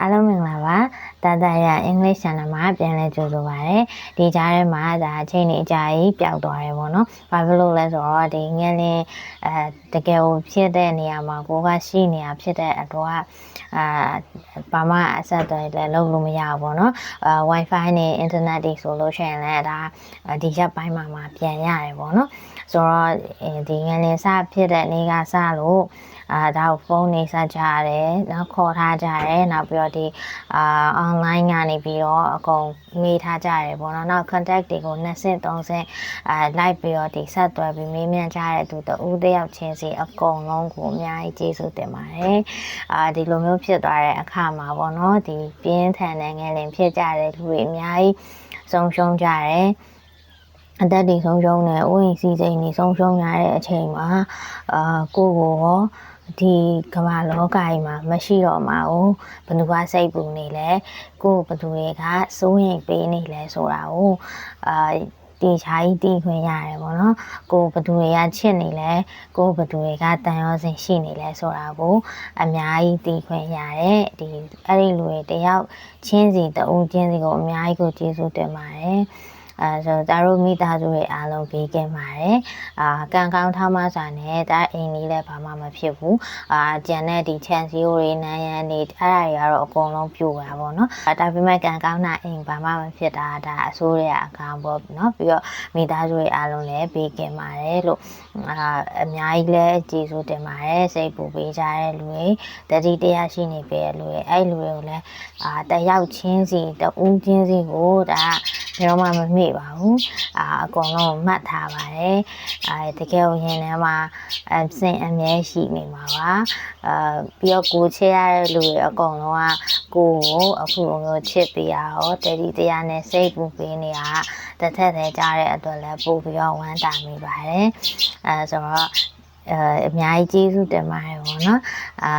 အားလုံးမင်္ဂလာပါ တာတာရ English Channel မှာပြန်လည်ကြိုဆိုပါရစေဒီကြားထဲမှာဒါအချိန်ကြီးအကြာကြီးပျောက်သွားတယ်ပေါ့နော်ဘာဖြစ်လို့လဲဆိုတော့ဒီငယ်လင်းအဲတကယ်ကိုဖြစ်တဲ့နေရာမှာကိုကရှိနေရဖြစ်တဲ့အတွက်အာဘာမှအဆက်အသွယ်လည်းလုပ်လို့မရဘူးပေါ့နော်အာ Wi-Fi နဲ့ internet တွေဆိုလို့ရှိရင်လည်းဒါဒီရက်ပိုင်းမှာမှပြန်ရတယ်ပေါ့နော်ဆိုတော့ဒီငယ်လင်းစဖြစ်တဲ့နေ့ကစလို့အာဒါကိုဖုန်းနေဆက်ကြရတယ်နောက်ခေါ်ထားကြရတယ်နောက်ပြီးတော့ဒီအာ online ကနေပြီးတော့အကုန်မေးထားကြရတယ်ပေါ့နော်နောက် contact တွေကိုနှစ်ဆင့်သုံးဆင့်အာလိုက်ပြီးတော့ဒီဆက်သွယ်ပြီးမေးမြန်းကြတဲ့သူတဦးတယောက်ချင်းစီအကုန်လုံးကိုအများကြီးကျေးဇူးတင်ပါတယ်အာဒီလိုမျိုးဖြစ်သွားတဲ့အခါမှာပေါ့နော်ဒီပြင်းထန်တဲ့ငယ်လင်ဖြစ်ကြတဲ့လူတွေအများကြီးဆုံးရှုံးကြတယ်အသက်တွေဆုံးရှုံးတယ်ဥယျာဉ်စီစိန်တွေဆုံးရှုံးရတဲ့အချိန်မှာအာကိုကိုရော ဒီကမ္ဘာလောကကြီးမှာမရှိတော့မှာ哦ဘယ်သူကစိတ်ပူနေလဲကိုဘယ်သူတွေကစိုးရင်ပေးနေလဲဆိုတာ哦အာတီချာကြီးတီးခွင့်ရတယ်ပေါ့နော်ကိုဘယ်သူတွေကချစ်နေလဲကိုဘယ်သူတွေကတန်ရောစင်ရှိနေလဲဆိုတာကိုအများကြီးတီးခွင့်ရတယ်ဒီအဲ့ဒီလူတွေတယောက်ချင်းစီတအုံချင်းစီကိုအများကြီးကိုကျေးဇူးတင်ပါတယ် အဲဆိုဒါတို့မိသားစုတွေအားလုံးပြီးကင်းပါတယ်အာကံကောင်းထားမှစာနဲ့ဒါအိမ်လေးလည်းဘာမှမဖြစ်ဘူးအာကြံတဲ့ဒီချန်စီယိုတွေနန်းရန်တွေအဲ့ဒါတွေကတော့အကုန်လုံးပြိုတာပေါ့နော်ဒါပေမဲ့ကံကောင်းတာအိမ်ဘာမှမဖြစ်တာဒါအဆိုးတွေအကောင်ပေါ့နော်ပြီးတော့မိသားစုတွေအားလုံးလည်းပြီးကင်းပါတယ်လို့အာအများကြီးလည်းကျေးဇူးတင်ပါတယ်စိတ်ပူပေးကြတဲ့လူတွေတတိတရားရှိနေပြီလူတွေအဲ့လူတွေကိုလည်းအာတယောက်ချင်းစီတဦးချင်းစီကိုဒါ ဘယ်တော့မှမမေ့ပါဘူးအာအကုန်လုံးမှတ်ထားပါတယ်အဲတကယ်ကိုရင်ထဲမှာအစင်အမြဲရှိနေမှာပါအာပြီးတော့ကိုချစ်ရတဲ့လူတွေအကုန်လုံးကကိုကိုအခုလိုမျိုးချစ်ပေးရတော့တတိတရားနဲ့စိတ်ပူပေးနေတာတစ်ထက်တည်းကြားတဲ့အတွက်လည်းပို့ပြီးတော့ဝမ်းတာမိပါတယ်အဲဆိုတော့အဲအများကြီးကျေးဇူးတင်ပါတယ်ပေါ့နော်အာ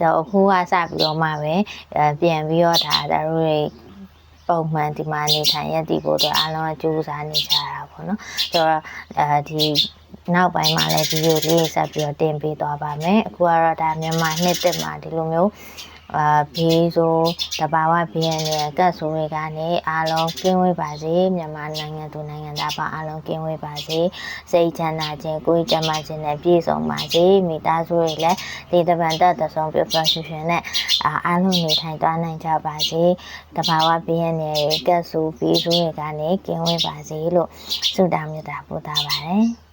တော့အခုကစပြီးတော့မှပဲအဲပြန်ပြီးတော့ဒါတို့တွေ ပုံမှန်ဒီမှာနေထိုင်ရည်ဖို့အတွက်အားလုံးကကြိုးစားနေကြတာပေါ့နော်ဆိုတော့အဲဒီနောက်ပိုင်းမှာလည်းဗီဒီယိုလေးဆက်ပြီးတော့တင်ပေးသွားပါမယ်အခုကတော့ဒါမြန်မာနှစ်တက်မှာဒီလိုမျိုး အာဘေးဆိုတဘာဝဘေးရန်ရဲ့ကတ်ဆိုတွေကနေအားလုံးကင်းဝေးပါစေမြန်မာနိုင်ငံသူနိုင်ငံသားပါအားလုံးကင်းဝေးပါစေစိတ်ချမ်းသာခြင်းကိုယ်ကျန်းမာခြင်းနဲ့ပြည့်စုံပါစေမိသားစုတွေလည်းဒီတပံတက်သဆုံးပြပြရွှင်ရွှင်နဲ့အားလုံးနေထိုင်သွားနိုင်ကြပါစေတဘာဝဘေးရန်ရဲ့ကတ်ဆိုဘေးဆိုတွေကနေကင်းဝေးပါစေလို့ဆုတောင်းမေတ္တာပို့သပါတယ်